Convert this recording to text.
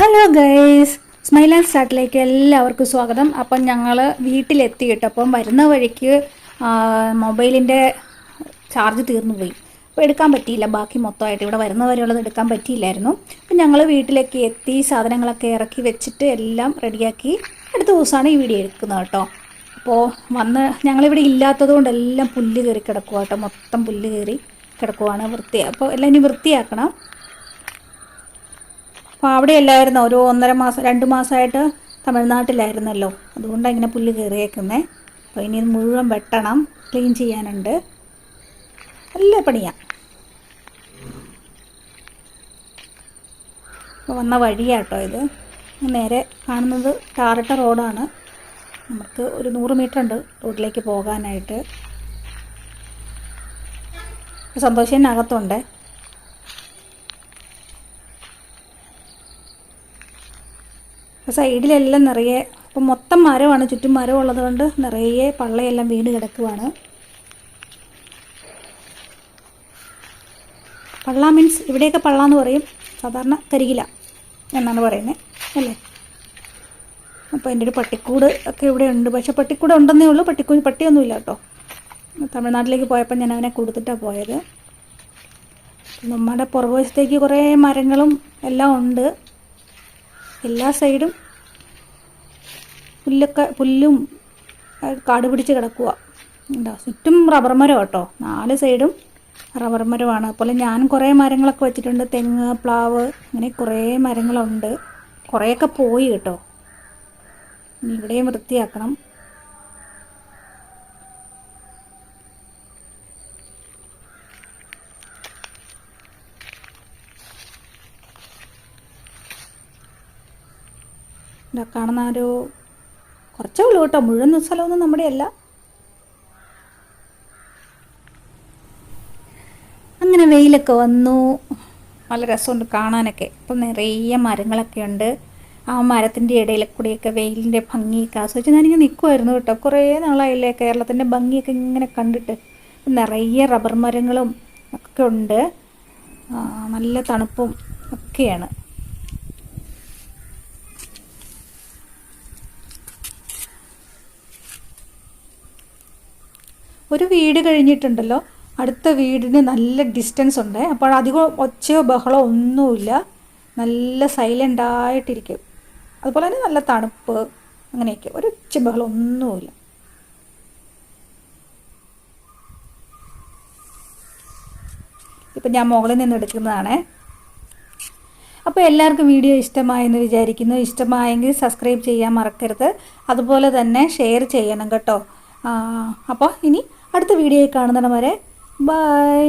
Hello guys smile and സ്റ്റാർട്ടിലേക്ക് എല്ലാവർക്കും സ്വാഗതം. അപ്പം ഞങ്ങൾ വീട്ടിലെത്തി കേട്ടോ. അപ്പം വരുന്ന വഴിക്ക് മൊബൈലിന്റെ ചാർജ് തീർന്നു പോയി. അപ്പോൾ എടുക്കാൻ പറ്റിയില്ല. ബാക്കി മൊത്തമായിട്ട് ഇവിടെ വരുന്ന വരെയുള്ളത് എടുക്കാൻ പറ്റിയില്ലായിരുന്നു. അപ്പം ഞങ്ങൾ വീട്ടിലേക്ക് എത്തി സാധനങ്ങളൊക്കെ ഇറക്കി വെച്ചിട്ട് എല്ലാം റെഡിയാക്കി അടുത്ത ദിവസമാണ് ഈ വീഡിയോ എടുക്കുന്നത് കേട്ടോ. അപ്പോൾ വന്ന് ഞങ്ങളിവിടെ ഇല്ലാത്തത് കൊണ്ട് എല്ലാം പുല്ല് കയറി കിടക്കുക കേട്ടോ. മൊത്തം പുല്ല് കയറി കിടക്കുവാണ് വൃത്തി. അപ്പോൾ എല്ലാം ഇനി വൃത്തിയാക്കണം. അപ്പോൾ അവിടെ അല്ലായിരുന്നോ? ഒരു ഒന്നര മാസം രണ്ട് മാസമായിട്ട് തമിഴ്നാട്ടിലായിരുന്നല്ലോ. അതുകൊണ്ടാണ് ഇങ്ങനെ പുല്ല് കയറിയേക്കുന്നത് അപ്പോൾ ഇനി ഇത് മുഴുവൻ വെട്ടണം ക്ലീൻ ചെയ്യാനുണ്ട്. നല്ല പണിയാണ് അപ്പോൾ വന്ന വഴിയാട്ടോ ഇത്. നേരെ കാണുന്നത് ടാറിട്ട റോഡാണ്. നമുക്ക് ഒരു നൂറ് മീറ്റർ ഉണ്ട് റോഡിലേക്ക് പോകാനായിട്ട്. സന്തോഷത്തിനകത്തുണ്ട് സൈഡിലെല്ലാം നിറയെ അപ്പം മൊത്തം മരമാണ് ചുറ്റും മരം ഉള്ളത് കൊണ്ട് നിറയെ പള്ളയെല്ലാം വീണ് കിടക്കുവാണ്. പള്ള മീൻസ് ഇവിടെയൊക്കെ പള്ള എന്ന് പറയും. സാധാരണ കരികില എന്നാണ് പറയുന്നത് അല്ലേ? അപ്പോൾ എന്റെ ഒരു പട്ടിക്കൂട് ഒക്കെ ഇവിടെ ഉണ്ട്. പക്ഷേ പട്ടിക്കൂട് ഉണ്ടെന്നേ ഉള്ളൂ. പട്ടിക്കൂട് പട്ടിയൊന്നുമില്ല കേട്ടോ. തമിഴ്നാട്ടിലേക്ക് പോയപ്പോൾ ഞാൻ അവനെ കൊടുത്തിട്ടാണ് പോയത്. നമ്മുടെ പുറകുവശത്തേക്ക് കുറേ മരങ്ങളും എല്ലാം ഉണ്ട്. എല്ലാ സൈഡും പുല്ലൊക്കെ പുല്ലും കാട് പിടിച്ച് കിടക്കുക ഉണ്ടോ? ചുറ്റും റബ്ബർ മരം കേട്ടോ. നാല് സൈഡും റബ്ബർ മരമാണ്. അതുപോലെ ഞാൻ കുറേ മരങ്ങളൊക്കെ വെച്ചിട്ടുണ്ട്. തെങ്ങ് പ്ലാവ് അങ്ങനെ കുറേ മരങ്ങളുണ്ട്. കുറേയൊക്കെ പോയി കേട്ടോ. ഇനി ഇവിടെയും വൃത്തിയാക്കണം. കാണുന്ന ഒരു കുറച്ചേ ഉള്ളൂ കേട്ടോ. മുഴുവൻ സ്ഥലമൊന്നും നമ്മുടെ അല്ല അങ്ങനെ വെയിലൊക്കെ വന്നു. നല്ല രസമുണ്ട് കാണാനൊക്കെ. ഇപ്പം നിറയെ മരങ്ങളൊക്കെ ഉണ്ട്. ആ മരത്തിന്റെ ഇടയിൽ കൂടിയൊക്കെ വെയിലിന്റെ ഭംഗിയൊക്കെ ആസ്വദിച്ച് ഞാനിങ്ങനെ നിൽക്കുമായിരുന്നു കേട്ടോ. കുറേ നാളായില്ലേ കേരളത്തിന്റെ ഭംഗിയൊക്കെ ഇങ്ങനെ കണ്ടിട്ട്. നിറയെ റബ്ബർ മരങ്ങളും ഒക്കെ ഉണ്ട്. നല്ല തണുപ്പും ഒക്കെയാണ്. ഒരു വീട് കഴിഞ്ഞിട്ടുണ്ടല്ലോ. അടുത്ത വീടിന് നല്ല ഡിസ്റ്റൻസ് ഉണ്ട്. അപ്പോൾ അധികം ഒച്ചയോ ബഹളോ ഒന്നുമില്ല. നല്ല സൈലന്റ് ആയിട്ടിരിക്കും. അതുപോലെ തന്നെ നല്ല തണുപ്പ് അങ്ങനെയൊക്കെ. ഒരു ഒച്ച ബഹളം ഒന്നുമില്ല. ഇപ്പം ഞാൻ മുകളിൽ നിന്ന് എടുക്കുന്നതാണ്. അപ്പോൾ എല്ലാവർക്കും വീഡിയോ ഇഷ്ടമായെന്ന് വിചാരിക്കുന്നു. ഇഷ്ടമായെങ്കിൽ സബ്സ്ക്രൈബ് ചെയ്യാൻ മറക്കരുത്. അതുപോലെ തന്നെ ഷെയർ ചെയ്യണം കേട്ടോ. അപ്പോൾ ഇനി അടുത്ത വീഡിയോയിൽ കാണുന്നിടം വരെ ബൈ.